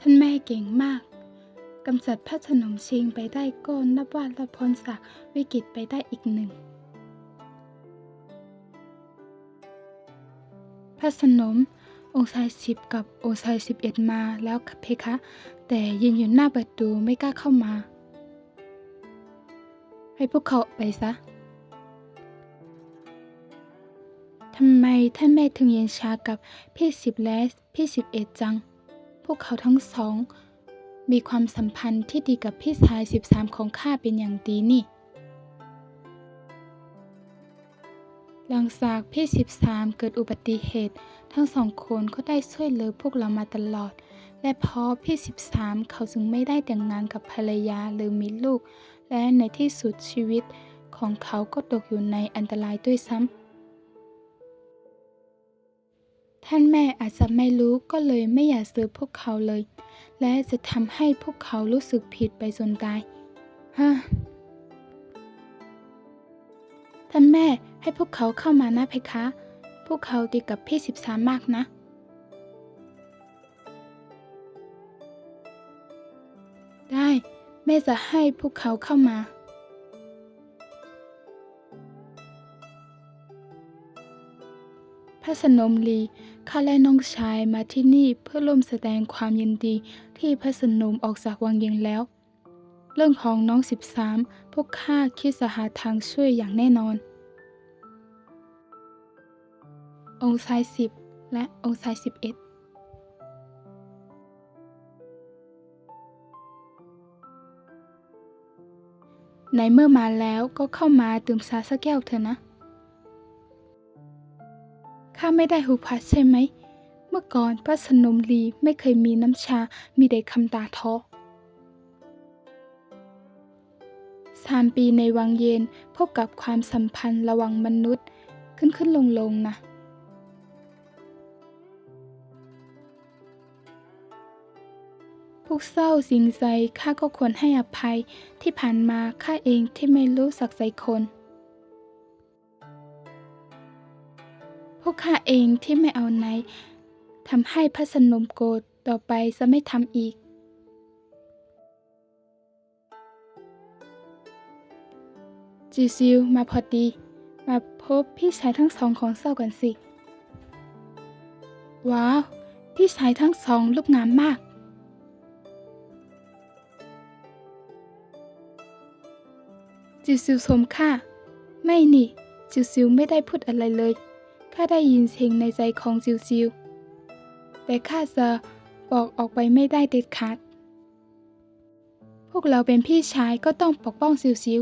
ท่านแม่เก่งมากกำจัดพระสนมชียงไปได้ก็นับว่าเราพ้นจากวิกฤตไปได้อีกหนึ่ง พระสนมองค์ชายสิบกับองค์ชายสิบเอ็ดมาแล้วเพคะ แต่ยืนอยู่หน้าประตูไม่กล้าเข้ามา ให้พวกเขาไปซะทำไมท่านแม่ถึงเย็นชากับพี่สิบและพี่สิบเอ็ดจัง วกเขาทั้งสอง มีความสัมพันธ์ที่ดีกับพี่ชายสิบสามของข้าเป็นอย่างดีนี่ หลังจากพี่สิบสามเกิดอุบัติเหตุ ทั้งสองคนก็ได้ช่วยเหลือพวกเรามาตลอด และเพราะพี่สิบสามเขาจึงไม่ได้แต่งงานกับภรรยาหรือมีลูก และในที่สุดชีวิตของเขาก็ตกอยู่ในอันตรายด้วยซ้ำ ท่านแม่อาจจะไม่รู้ก็เลยไม่อยากซื้อพวกเขาเลย และจะทำให้พวกเขารู้สึกผิดไปจนตายฮะท่านแม่ให้พวกเขาเข้ามานะเพคะ พวกเขาดีกับพี่สิบสามมากนะ ได้แม่จะให้พวกเขาเข้ามาพระสนมลี ข้าและน้องชายมาที่นี่เพื่อร่วมแสดงความยินดีที่พระสนมออกจากวังเย็นแล้ว เรื่องของน้อง 13 พวกข้าคิดจะหาทางช่วยอย่างแน่นอน องค์ชายสิบและองค์ชายสิบเอ็ดในเมื่อมาแล้วก็เข้ามาดื่มชาสักแก้วเถอะนะ ข้าไม่ได้หูพัดใช่ไหม เมื่อก่อนพระสนมลีไม่เคยมีน้ำชา มีแต่คำตาท้อสามปีในวังเย็นพบกับความสัมพันธ์ระหว่างมนุษย์ ขึ้นขึ้นลงลงนะ พวกเศร้าสิงใจข้าก็ควรให้อภัยที่ผ่านมาข้าเองที่ไม่รู้สักใจคน ข้าเองที่ไม่เอาไหนทำให้พระสนมโกรธต่อไปจะไม่ทำอีก จิซิวมาพอดี มาพบพี่ชายทั้งสองของเศร้ากันสิ ว้าว พี่ชายทั้งสองรูปงามมาก จิซิวชมข้าไม่นี่จิซิวไม่ได้พูดอะไรเลย ข้าได้ยินเสียงในใจของจิวซิว แต่ข้าจะบอกออกไปไม่ได้เด็ดขาด พวกเราเป็นพี่ชายก็ต้องปกป้องซิวซิว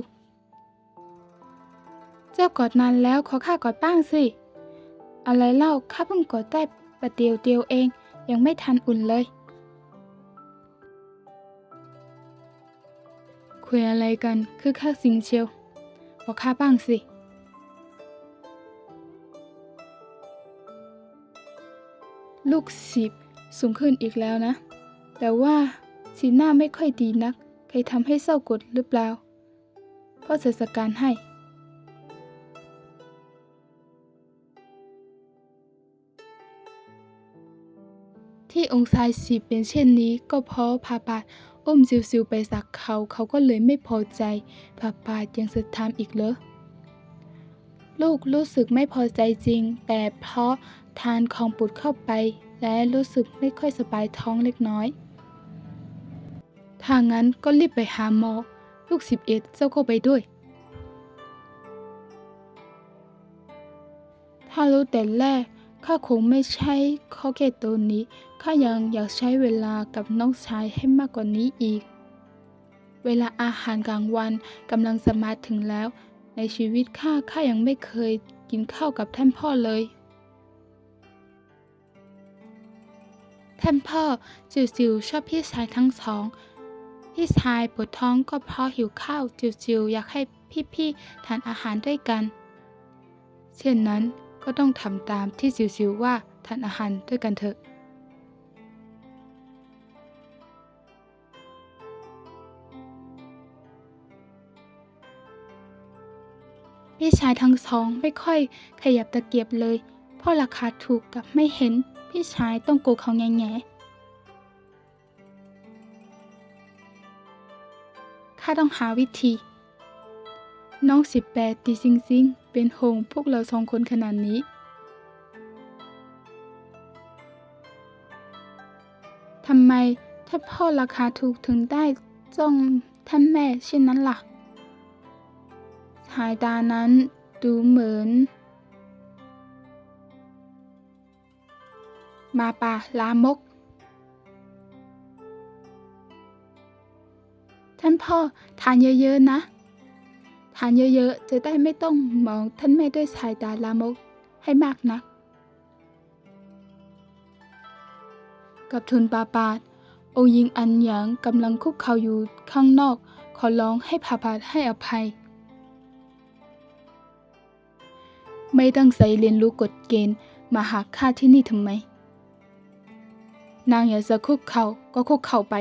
เจ้ากอดนานแล้วขอข้ากอดบ้างสิ อะไรเล่าข้าเพิ่งกอดได้ประเดียวเดียวเองยังไม่ทันอุ่นเลย คุยอะไรกันคือข้าสิงเชียวบอกข้าบ้างสิ ลูกศิบสูงขึ้นอีกแล้วนะ แต่ว่าสีหน้าไม่ค่อยดีนัก ใครทำให้เศร้ากดหรือเปล่าพ่อจะจัดการให้ ที่องค์ชายสิบเป็นเช่นนี้ก็เพราะพาบาทอุ้มซิวๆไปสักเขาเขาก็เลยไม่พอใจพาบาทยังจะทำอีกเหรอลูกรู้สึกไม่พอใจจริง แต่เพราะ ทานของปุดเข้าไป และรู้สึกไม่ค่อยสบายท้องเล็กน้อย ถ้างั้นก็รีบไปหาหมอ ลูกสิบเอ็ดเจ้าก็ไปด้วย ถ้ารู้แต่แรกข้าคงไม่ใช้ข้อแก้ตัวนี้ ข้ายังอยากใช้เวลากับน้องชายให้มากกว่านี้อีก เวลาอาหารกลางวันกำลังจะมาถึงแล้ว ในชีวิตข้าข้ายังไม่เคยกินข้าวกับท่านพ่อเลย ท่านพ่อจิวๆชอบพี่ชายทั้งสอง พี่ชายปวดท้องก็เพราะหิวข้าวจิวๆอยากให้พี่ๆทานอาหารด้วยกัน เช่นนั้นก็ต้องทำตามที่จิวๆว่าทานอาหารด้วยกันเถอะพี่ชายทั้งสองไม่ค่อยขยับตะเกียบเลย เพราะราคาถูกกับไม่เห็น พี่ชายต้องกูเขาแง่แง่ข้าต้องหาวิธี น้องสิบแปดตีซิงซิงเป็นหงพวกเราสองคนขนาดนี้ ทำไมถ้าพ่อราคาถูกถึงได้จ้องท่านแม่เช่นนั้นล่ะ สายตานั้นดูเหมือน มาปาลามก ท่านพ่อทานเยอะๆนะ ทานเยอะๆจะได้ไม่ต้องมองท่านแม่ด้วยสายตาลามกให้มากนัก กับทุนปาปาดองค์หญิงอันหยางกำลังคุกเข่าอยู่ข้างนอก ขอร้องให้พาปาดให้อภัย ไม่ตั้งใจเรียนรู้กฎเกณฑ์มาหาข้าที่นี่ทำไม นางอยากจะคุกเข่าก็คุกเข่าไป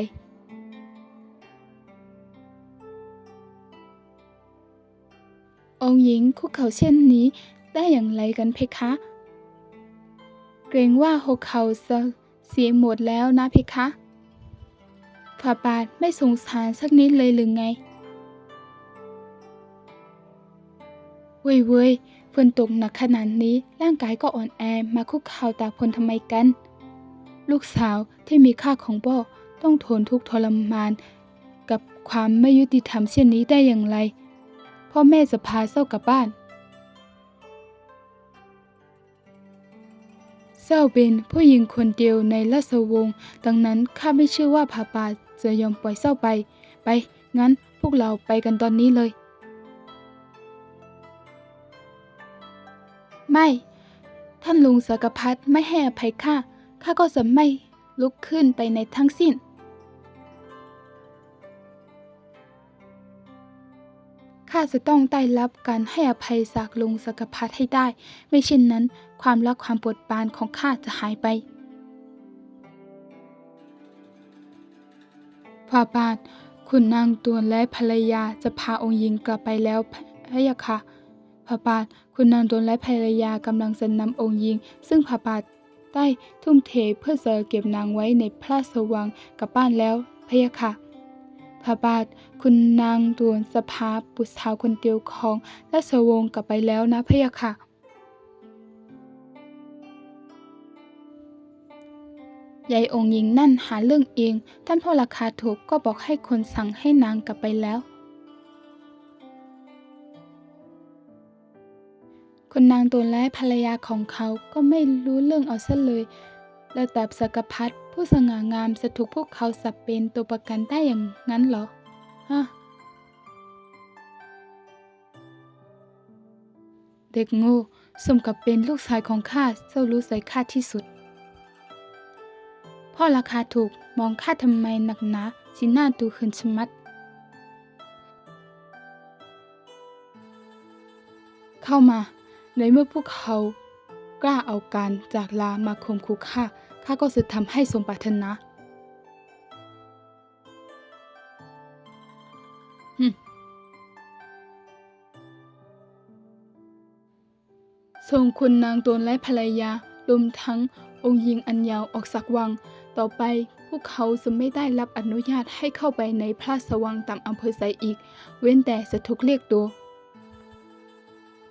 องค์หญิงคุกเข่าเช่นนี้ได้อย่างไรกันเพคะ เกรงว่าหกเขาจะเสียหมดแล้วนะเพคะฝ่าบาทไม่สงสารสักนิดเลยหรือไง เว้ยเว้ยฝนตกหนักขนาดนี้ร่างกายก็อ่อนแอมาคุกเข่าตากฝนทำไมกัน ลูกสาวที่มีค่าของพ่อต้องทนทุกข์ทรมาน กับความไม่ยุติธรรมเช่นนี้ได้อย่างไร พ่อแม่จะพาเศร้ากลับบ้านเศร้าเป็นผู้หญิงคนเดียวในราชวงศ์ดังนั้นข้าไม่เชื่อว่าพาปาจะยอมปล่อยเศร้าไป ไป งั้นพวกเราไปกันตอนนี้เลย ไม่ ท่านลุงสกพัดไม่ให้อภัยข้า ข้าก็จะไม่ลุกขึ้นไปในทั้งสิ้น ข้าจะต้องได้รับการให้อภัยจากลุงสกพัดให้ได้ ไม่เช่นนั้น ความรักความปวดปานของข้าจะหายไปฝ่าบาทคุณนางตวนและภรรยาจะพาองค์หญิงกลับไปแล้วพะยะค่ะพระบาทคุณนางตวนและภรรยากำลังจะนำองค์หญิง ซึ่งพระบาท ได้ทุ่มเทเพื่อจะเก็บนางไว้ในพระราชวังกลับบ้านแล้วพะยะค่ะพระบาทคุณนางตวนสภาบุตรสาวคนเดียวของราชวงศ์กลับไปแล้วนะพะยะค่ะ ยายองค์หญิงนั่นหาเรื่องเอง ท่านพ่อราคาถูกก็บอกให้คนสั่งให้นางกลับไปแล้ว คนนางตัวและภรรยาของเขาก็ไม่รู้เรื่องเอาซะเลยและแต่สกพัดผู้สง่างามจะถูกพวกเขาสับเป็นตัวประกันได้อย่างนั้นเหรอ ฮะ เด็กโง่สมกับเป็นลูกชายของข้าเจ้ารู้ใส่ข้าที่สุด พ่อราคาถูกมองข้าทำไมหนักหนาสีหน้าดูหืนชมัด เข้ามา ในเมื่อพวกเขากล้าเอาการจากลามาข่มขู่ข้า ข้าก็จะทำให้สมปรารถนาฮึมส่งคุณนางตนและภรรยารวมทั้งองค์หญิงอันยาวออกจากวัง ต่อไปพวกเขาจะไม่ได้รับอนุญาตให้เข้าไปในพระราชวังตามอำเภอไซอีก เว้นแต่จะถูกเรียกตัว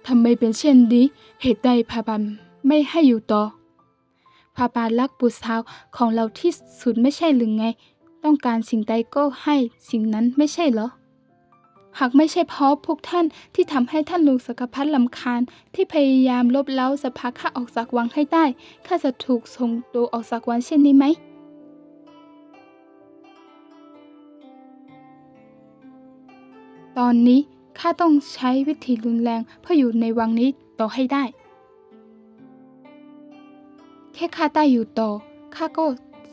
ทำไมเป็นเช่นนี้ เหตุใดพาบานไม่ให้อยู่ต่อพาบานรักบุตรสาวของเราที่สุดไม่ใช่หรือไง ต้องการสิ่งใดก็ให้สิ่งนั้นไม่ใช่เหรอ หากไม่ใช่เพราะพวกท่านที่ทำให้ท่านลุงสกพัดลำคาญที่พยายามลบเล้าจะพาข้าออกจากวังให้ได้ข้าจะถูกส่งตัวออกจากวังเช่นนี้ไหมตอนนี้ ข้าต้องใช้วิธีรุนแรงเพื่ออยู่ในวังนี้ต่อให้ได้ แค่ข้าได้อยู่ต่อข้าก็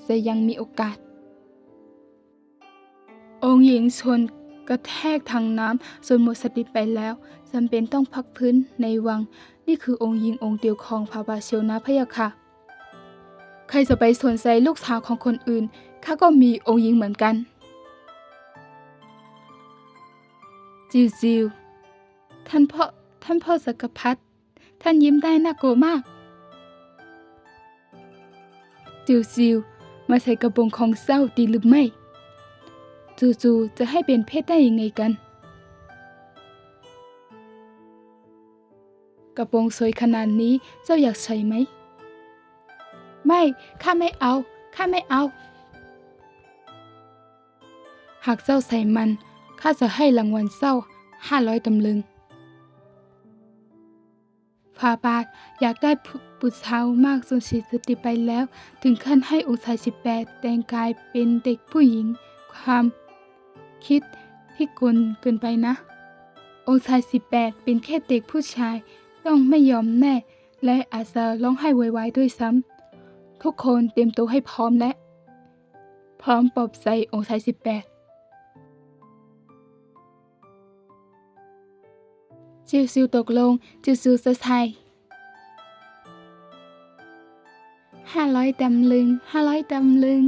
จะยังมีโอกาส องค์หญิงชนกระแทกทางน้ำจนหมดสติไปแล้วจำเป็นต้องพักพื้นในวัง นี่คือองค์หญิงองค์เดียวของพระบาเชลนะพะยะค่ะ ใครจะไปสนใจลูกสาวของคนอื่นข้าก็มีองค์หญิงเหมือนกัน จิวจิวท่านพ่อท่านพ่อสกพัดท่านยิ้มได้น่ากลัวมาก จิวจิวมาใส่กระโปรงของเศร้าดีหรือไม่ จู่ๆจะให้เป็นเพศได้ยังไงกัน กระโปรงสวยขนาดนี้เจ้าอยากใส่ไหม ไม่ ข้าไม่เอา ข้าไม่เอา หากเจ้าใส่มัน ข้าจะให้รางวัลเจ้าห้าร้อยตำลึงฟาบาทอยากได้บุตรสาวมากจนเสียสติไปแล้ว ถึงขั้นให้องค์ชายสิบแปดแต่งกายเป็นเด็กผู้หญิง ความคิดที่กลเกินไปนะ องค์ชายสิบแปดเป็นแค่เด็กผู้ชายต้องไม่ยอมแน่ และอาจจะร้องไห้ไวๆด้วยซ้ำทุกคนเตรียมตัวให้พร้อมและ พร้อมปลอบใจองค์ชายสิบแปด จิวซิวตกลงจิวซิวจะใส่ห้าร้อยตำลึงห้าร้อยตำลึง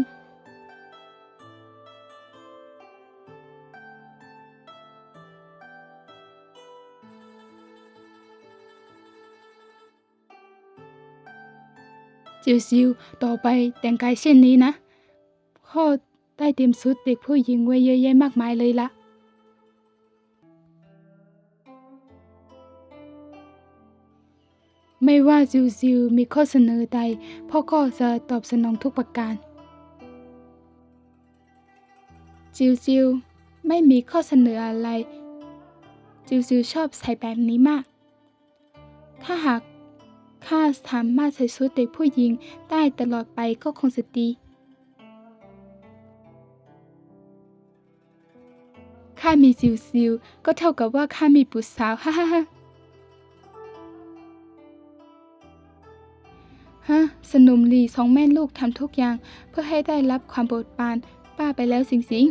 จิวซิวต่อไปแต่งกายเช่นนี้นะพ่อได้เตรียมชุดเด็กผู้หญิงไว้เยอะแยะมากมายเลยละ ไม่ว่าจิวซิวมีข้อเสนอใด พ่อก็จะตอบสนองทุกประการจิวซิวไม่มีข้อเสนออะไร จิวซิวชอบใส่แบบนี้มาก ถ้าหากข้าสามารถใส่ชุดเด็กผู้หญิงได้ตลอดไปก็คงจะดีข้ามีซิวซิวก็เท่ากับว่าข้ามีบุตรสาวฮ่าฮ่าะสนมลีสองแม่ลูกทำทุกอย่าง เพื่อให้ได้รับความโปรดปรานป้าไปแล้วสิงสิง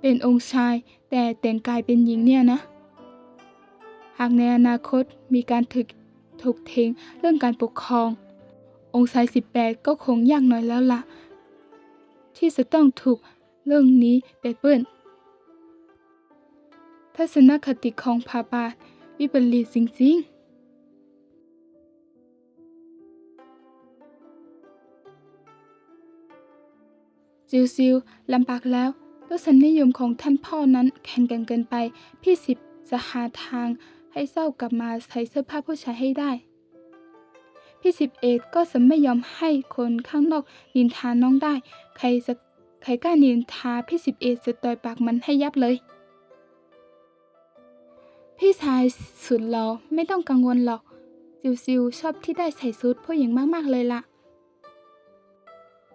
เป็นองค์ชายแต่แต่งกายเป็นหญิงเนี่ยนะ หากในอนาคตมีการถึกถูกเทงเรื่องการปกครอง องค์ชายสิบแปดก็คงยากหน่อยแล้วล่ะ ที่จะต้องถูกเรื่องนี้เปดเปื้อนทัศนคติของพาบาทวิปริตจริง จิวซิวลำบากแล้วรสนิยมของท่านพ่อนั้นแข่งกันเกินไป พี่สิบจะหาทางให้เศร้ากลับมาใส่เสื้อผ้าผู้ชายให้ได้ พี่สิบเอ็ดก็จะไม่ยอมให้คนข้างนอกนินทาน้องได้ ใครจะใครกล้านินทาพี่สิบเอ็ดจะต่อยปากมันให้ยับเลย พี่ชายสุดหล่อไม่ต้องกังวลหรอก ซิวซิวชอบที่ได้ใส่ชุดผู้หญิงมากๆเลยล่ะ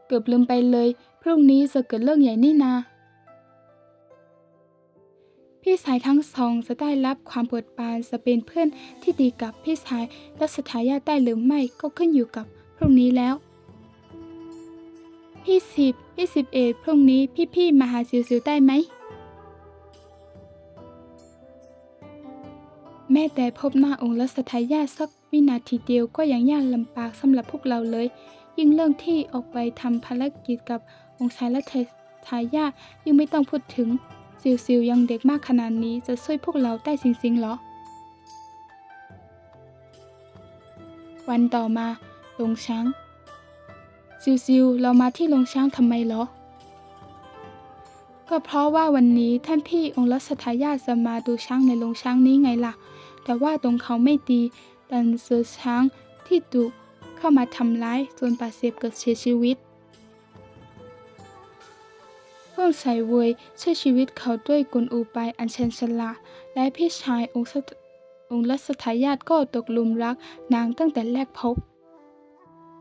เกือบลืมไปเลย พรุ่งนี้จะเกิดเรื่องใหญ่นี่นา พี่ชายทั้งสองจะได้รับความปรดปานจะเป็นเพื่อนที่ดีกับพี่ชายและสถายาทได้หรือไม่ก็ขึ้นอยู่กับพรุ่งนี้แล้วพี่สิบพี่สิบเอ็ดพรุ่งนี้พี่ๆมาหาซิวซิวได้ไหม แม้แต่พบหน้าองค์รัชทายาสักวินาทีเดียวก็ยังยากลำบากสำหรับพวกเราเลย ยิ่งเรื่องที่ออกไปทำภารกิจกับองค์ชายและทายาทยิ่งไม่ต้องพูดถึงซิวซิวยังเด็กมากขนาดนี้จะช่วยพวกเราได้จริงๆเหรอ วันต่อมาโรงช้างซิวซิวเรามาที่โรงช้างทำไมเหรอ ก็เพราะว่าวันนี้ท่านพี่องค์รัชทายาทจะมาดูช้างในโรงช้างนี้ไงล่ะ แต่ว่าตรงเขาไม่ดีดันเสือช้างที่ดุ เข้ามาทำร้ายจนบาดเจ็บเกิดเสียชีวิตเพวกสายเวยช่วยชีวิตเขาด้วยกลอุบายอันเชนฉลาดและพี่ชายองค์องค์รัชทายาทก็ตกหลุมรักนางตั้งแต่แรกพบ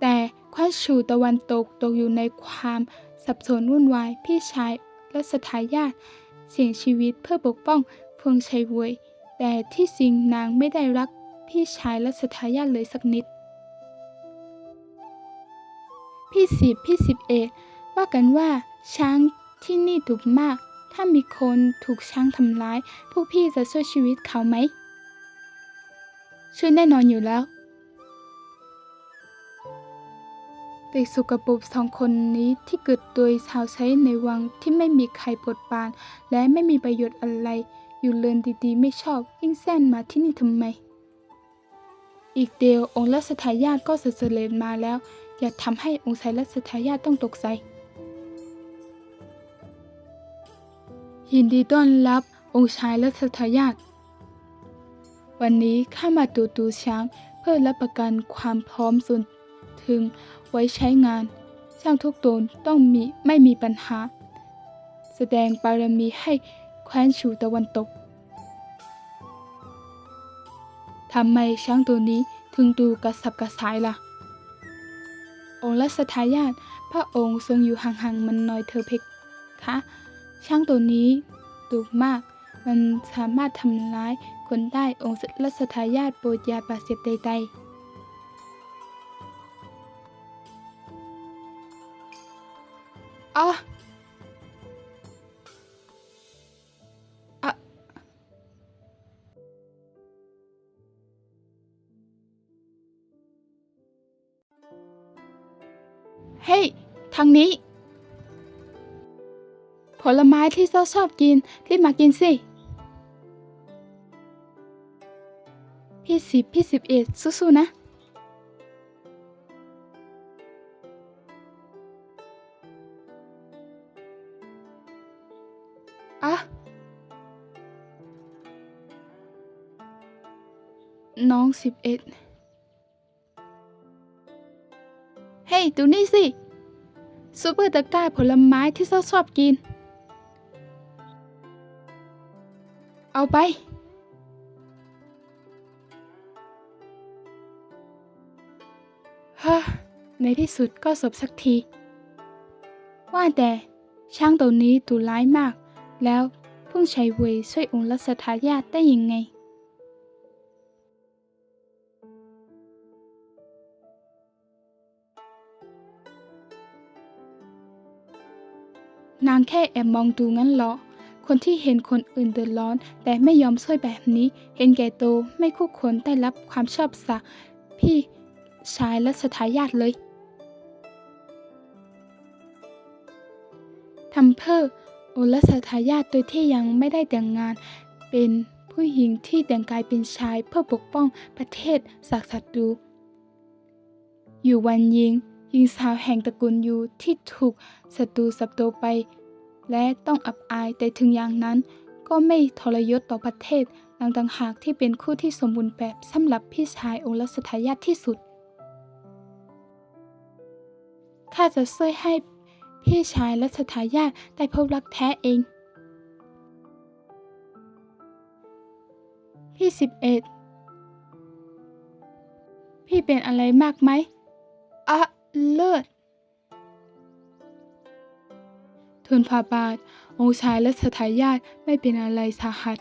แต่คว้านชูตะวันตกตกอยู่ในความสับสนวุ่นวายพี่ชายรัชทายาทเสี่ยงชีวิตเพื่อปกป้องพวงชัยเวยแต่ที่จริงนางไม่ได้รักพี่ชายรัชทายาทเลยสักนิด พี่สิบพี่สิบเอ็ดว่ากันว่าช้างที่นี่ดุมาก ถ้ามีคนถูกช้างทำร้าย พวกพี่จะช่วยชีวิตเขาไหม ช่วยแน่นอนอยู่แล้ว เด็กสกปรกสองคนนี้ที่เกิดโดยชาวใช้ในวังที่ไม่มีใครปดปาน และไม่มีประโยชน์อะไร อยู่เลินดีๆ ไม่ชอบยิ่งแซนมาที่นี่ทำไม อีกเดียวองค์รัชทายาทก็เสด็จมาแล้ว อย่าทำให้องค์ชายรัชทายาทต้องตกใจ ยินดีต้อนรับองค์ชายรัชทายาทวันนี้ข้ามาตูตูช้างเพื่อรับประกันความพร้อมส่วนถึงไว้ใช้งาน ช่างทุกตนต้องมีไม่มีปัญหา แสดงบารมีให้แคว้นฉูตะวันตกทำไมช้างตัวนี้ถึงดูกระสับกระส่ายล่ะ องค์รัชทายาทพระองค์ทรงอยู่ห่างๆมันหน่อยเธอเพคะช่างตัวนี้ดุมาก มันสามารถทำร้ายคนได้องค์รัชทายาทโปรดยาบาดเจ็บใดๆอ๋อ เฮ้ยทางนี้ ผลไม้ที่เจ้าชอบกิน รีบมากินสิ พี่สิบพี่สิบเอ็ดสู้ๆนะอะน้องสิบเอ็ด ดูนี่สิซูเปอร์ตะกร้าผลไม้ที่เจ้าชอบกิน เอาไปฮ่าในที่สุดก็จบสักที ว่าแต่ช้างตัวนี้ดุร้ายมาก แล้วเพิ่งใช้เวยช่วยองค์รัชทายาทได้ยังไง นางแค่แอบมองดูงั้นเหรอ คนที่เห็นคนอื่นเดือดร้อน แต่ไม่ยอมช่วยแบบนี้ เห็นแก่ตัวไม่คู่ควรได้รับความชอบสักพี่ชายและสทายาทเลยทำเพื่อโอและสทายาทโดยที่ยังไม่ได้แต่งงาน เป็นผู้หญิงที่แต่งกายเป็นชายเพื่อปกป้องประเทศจากศัตรู อยู่วันยิงหญิงสาวแห่งตระกูลยูที่ถูกศัตรูสับตัวไป และต้องอับอายแต่ถึงอย่างนั้น ก็ไม่ทรยศต่อประเทศนางต่างหากที่เป็นคู่ที่สมบูรณ์แบบสำหรับพี่ชายองค์รัชทายาทที่สุด ข้าจะช่วยให้พี่ชายรัชทายาทได้พบรักแท้เอง พี่สิบเอ็ดพี่เป็นอะไรมากไหมอะเลิศ ทูลพาบาท องค์ชายและสทายาทไม่เป็นอะไรสาหัส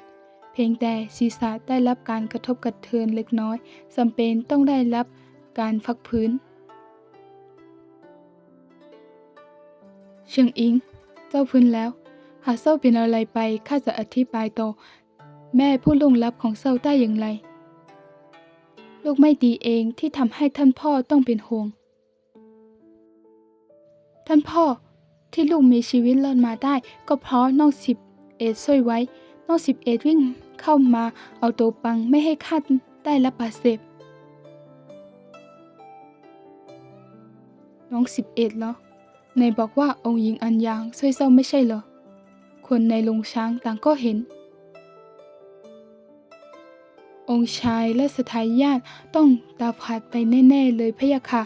เพียงแต่ศีรษะได้รับการกระทบกระเทือนเล็กน้อยจำเป็นต้องได้รับการพักพื้น เชิงอิง เจ้าพื้นแล้ว หากเจ้าเป็นอะไรไปข้าจะอธิบายต่อ แม่ผู้ล่วงลับของเจ้าได้อย่างไร ลูกไม่ดีเองที่ทำให้ท่านพ่อต้องเป็นห่วง ท่านพ่อ ที่ลูกมีชีวิตรอดมาได้ ก็เพราะน้องสิบเอ็ดช่วยไว้ น้องสิบเอ็ดวิ่งเข้ามาเอาตัวปังไม่ให้ข้าได้รับบาดเจ็บ น้องสิบเอ็ดเหรอในบอกว่าองค์หญิงอันยางช่วยเจ้าไม่ใช่เหรอ คนในโรงช้างต่างก็เห็น องค์ชายและสทายาทต้องตาผาดไปแน่ ๆ เลยพะยะค่ะ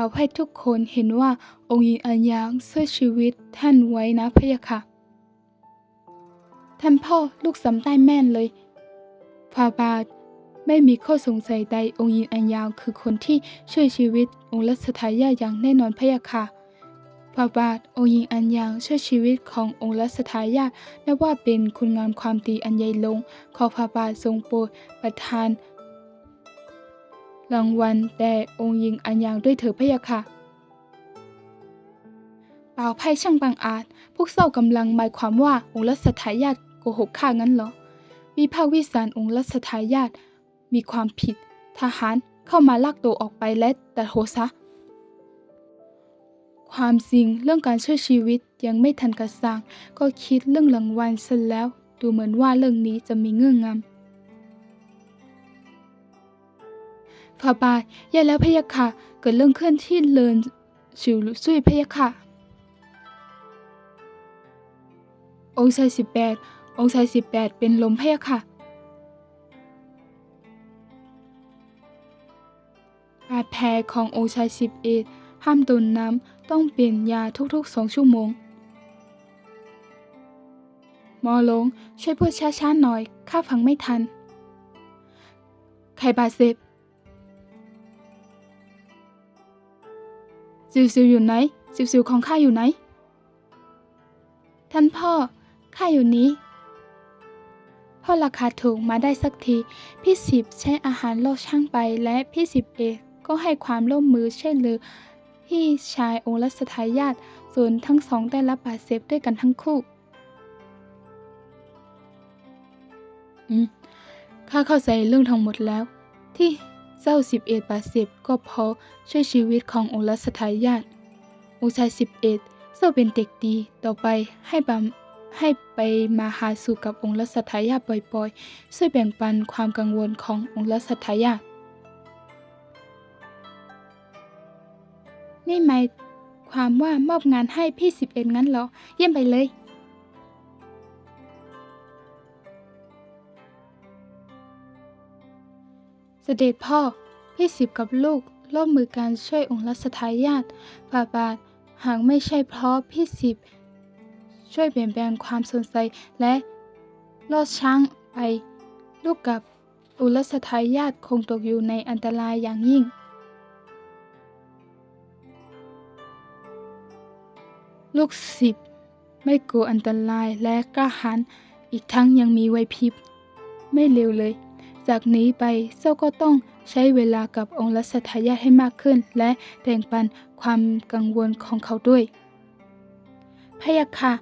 เอาให้ทุกคนเห็นว่าองค์หญิงอันยางช่วยชีวิตท่านไว้นะพะยะค่ะ ท่านพ่อลูกสำได้แม่นเลยฟาบาทไม่มีข้อสงสัยใดองค์หญิงอันยางคือคนที่ช่วยชีวิตองค์รัชทายาทอย่างแน่นอนพะยะค่ะฟาบาทองค์หญิงอันยางช่วยชีวิตขององค์รัชทายาทนับว่าเป็นคุณงามความดีอันใหญ่หลง ขอฟาบาททรงโปรดประทาน รางวัลแด่องค์หญิงอันยางด้วยเถิดพะยะค่ะเปล่าไพ่ช่างบังอาจ พวกเจ้ากำลังหมายความว่าองค์รัชทายาทโกหกข้างั้นเหรอ วิพากษ์วิจารองค์รัชทายาทมีความผิด ทหารเข้ามาลากตัวออกไปและตัดหัวซะ ความจริงเรื่องการช่วยชีวิตยังไม่ทันกระสร้างก็คิดเรื่องรางวัลซะแล้ว ดูเหมือนว่าเรื่องนี้จะมีเงื่อนงำ ฝ่าบาทแย่แล้วพะยะค่ะ เกิดเรื่องเคลื่อนที่เลินชิวซุยพะยะค่ะ องค์ชายสิบแปดองค์ชายสิบแปดเป็นลมพะยะค่ะบาดแผลขององค์ชายสิบเอ็ดห้ามดื่มน้ำต้องเปลี่ยนยาทุกๆสองชั่วโมงหมอลงช่วยพูดช้าๆหน่อย ข้าฟังไม่ทัน ใครบาดเจ็บ ซิวซิวอยู่ไหนซิวซิวของข้าอยู่ไหน ท่านพ่อข้าอยู่นี้พ่อราคาถูกมาได้สักที พี่สิบใช้อาหารโลกช่างไปและพี่สิบเอกก็ให้ความร่วมมือเช่นเลยพี่ชายองค์รัชทายาทส่วนทั้งสองได้รับบาดเจ็บด้วยกันทั้งคู่ อืม ข้าเข้าใจเรื่องทั้งหมดแล้ว ที่ เจ้าสิบเอ็ดบาดเจ็บก็พราะช่วยชีวิตขององค์รัชทายาทองชายสิบเอ็ดเจ้าเป็นเด็กดีต่อไปให้บำให้ไปมาหาสู่กับองค์รัชทายาทบ่อยๆ ช่วยแบ่งปันความกังวลขององค์รัชทายาทนี่หมายความว่ามอบงานให้พี่สิบเอ็ดงั้นเหรอ เยี่ยมไปเลย เสด็จพ่อ พี่สิบกับลูกร่วมมือการช่วยองค์รัชทายาทฝ่าบาท หากไม่ใช่เพราะพี่สิบ ช่วยเปลี่ยนแปลงความสนใจและลอดช้างไป ลูกกับอุรัชทายาทคงตกอยู่ในอันตรายอย่างยิ่ง ลูกสิบ ไม่กลัวอันตรายและกล้าหาญอีกทั้งยังมีไวพริบ ไม่เร็วเลย จากนี้ไปเจ้าก็ต้องใช้เวลากับองค์รัชทายาทให้มากขึ้น และแบ่งปันความกังวลของเขาด้วยพะยะค่ะ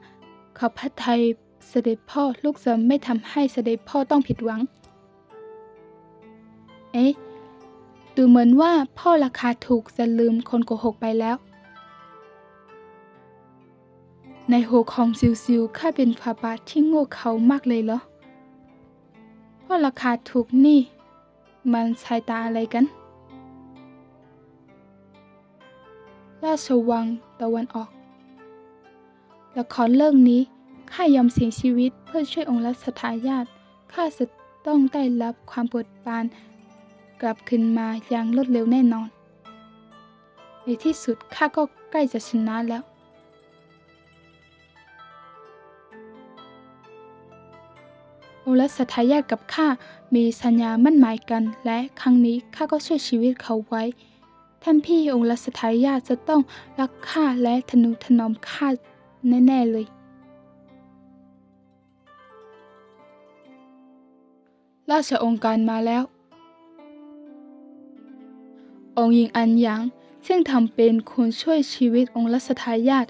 ขอพระไทยเสด็จพ่อลูกจะไม่ทำให้เสด็จพ่อต้องผิดหวัง เอ๊ะ ดูเหมือนว่าพ่อราคาถูกจะลืมคนโกหกไปแล้ว ในหัวของซิวซิวข้าเป็นฝาบาทที่โง่เขามากเลยเหรอ พ่อราคาถูกนี่ มันสายตาอะไรกัน ราชวังตะวันออกละครเรื่องนี้ข้ายอมเสี่ยงชีวิตเพื่อช่วยองค์รัชทายาทข้าจะต้องได้รับความปรดปาน กลับคืนมาอย่างรวดเร็วแน่นอน ในที่สุดข้าก็ใกล้จะชนะแล้ว องค์รัทายาทกับข้ามีสัญญามั่นหมายกัน และครั้งนี้ข้าก็ช่วยชีวิตเขาไว้ ท่านพี่องค์รัชทายาทจะต้องรักข้าและทนุถนอมข้าแน่ๆเลย ราชองค์การมาแล้ว องค์หญิงอันหยางซึ่งทำเป็นคนช่วยชีวิตองค์รัชทายาท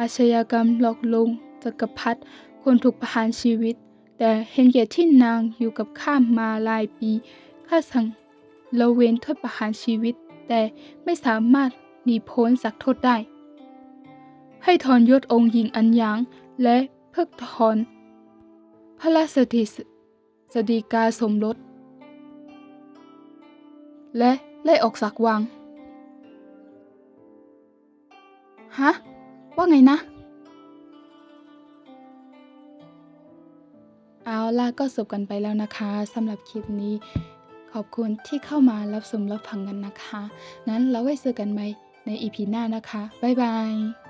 อาชญากรรมหลอกลวงจักรพรรดิคนถูกประหารชีวิต แต่เห็นแก่ที่นางอยู่กับข้ามาหลายปี ข้าสั่งละเว้นโทษประหารชีวิต แต่ไม่สามารถหนีพ้นจากโทษได้ ให้ถอนยศองค์หญิงอันยางและเพิกถอน พระราชธิสดีกาสมรส และไล่ออกจากวัง ฮะ ว่าไงนะ เอาล่ะก็จบกันไปแล้วนะคะสำหรับคลิปนี้ ขอบคุณที่เข้ามารับชมรับฟังกันนะคะงั้นเราไว้เจอกันใหม่ในอีพีหน้านะคะ บ๊ายบาย